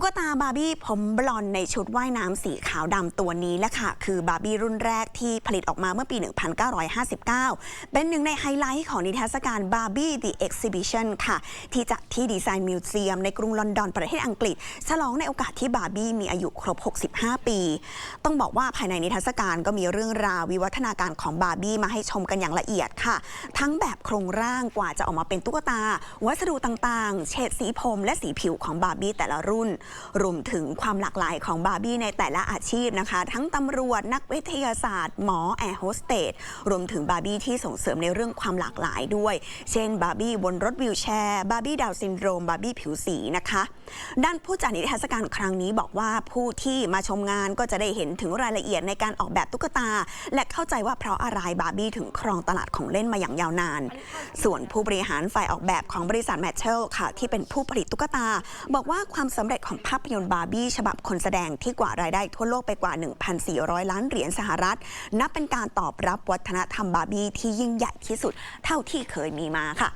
ตุ๊กตาบาร์บี้ผมบลอนในชุดว่ายน้ำสีขาวดำตัวนี้แหละค่ะ คือบาร์บี้รุ่นแรกที่ผลิตออกมาเมื่อปี 1959 เป็นหนึ่งในไฮไลท์ของนิทรรศการบาร์บี้ The Exhibition ค่ะ ที่จัดที่ดีไซน์มิวเซียมในกรุงลอนดอนประเทศอังกฤษ ฉลองในโอกาสที่บาร์บี้มีอายุครบ 65 ปี ต้องบอกว่าภายในนิทรรศการก็มีเรื่องราววิวัฒนาการของบาร์บี้มาให้ชมกันอย่างละเอียดค่ะ ทั้งแบบโครงร่างกว่าจะออกมาเป็นตุ๊กตา วัสดุต่างๆ เฉดสีผมและสีผิวของบาร์บี้แต่ละรุ่นรวมถึงความหลากหลายของบาร์บี้ในแต่ละอาชีพนะคะ ทั้งตำรวจนักวิทยาศาสตร์ หมอแอร์โฮสเตสรวมถึงบาร์บี้ที่ส่งเสริมในเรื่องความหลากหลายด้วย เช่นบาร์บี้บนรถวิวแชร์บาร์บี้ดาวซินโดรมบาร์บี้ผิวสีนะคะ ด้านผู้จัดนิทรรศการครั้งนี้บอกว่าผู้ที่มาชมงานก็จะได้เห็นถึงรายละเอียดในการออกแบบตุ๊กตา และเข้าใจว่าเพราะอะไรบาร์บี้ถึงครองตลาดของเล่นมาอย่างยาวนาน ส่วนผู้บริหารฝ่ายออกแบบของบริษัทแมทเชลค่ะที่เป็นผู้ผลิตตุ๊กตา บอกว่าความสำเร็จของภาพยนตร์บาร์บี้ฉบับคนแสดงที่กว่ารายได้ทั่วโลกไปกว่า 1,400 ล้านเหรียญสหรัฐ นับเป็นการตอบรับวัฒนธรรมบาร์บี้ที่ยิ่งใหญ่ที่สุดเท่าที่เคยมีมาค่ะ